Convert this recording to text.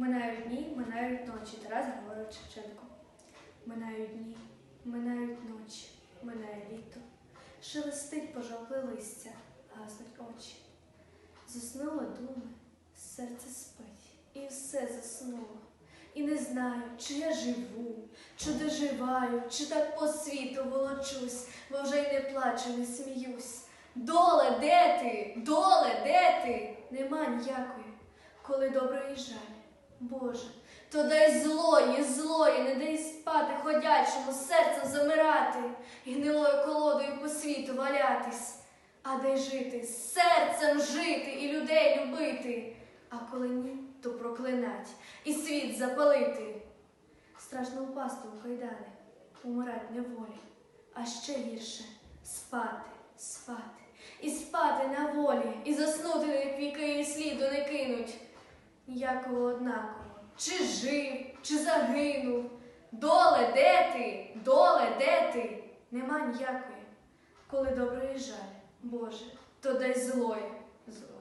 Минають дні, минають ночі. Тарас Григорович Шевченко. Минають дні, минають ночі, минає літо. Шелестить пожовкле листя, гаснуть очі. Заснуло думи, серце спить, і все заснуло. І не знаю, чи я живу, чи доживаю, чи так по світу волочусь, бо вже й не плачу, не сміюсь. Доле, де ти? Доле, де ти? Нема ніякої, коли доброї жаль. Боже, то дай злої, злої, не дай спати ходячому, серцем замирати і гнилою колодою по світу валятись, а дай жити, серцем жити і людей любити, а коли ні, то проклинать і світ запалити. Страшно впасти у кайдани, умирать неволі, а ще гірше спати, спати, і спати на волі, і заснути не віки і сліду не кинуть. Ніякого однаково, чи жив, чи загинув. Доле, де ти? Доле, де ти? Нема ніякої, коли доброї жаль, Боже, то дай злої, злої.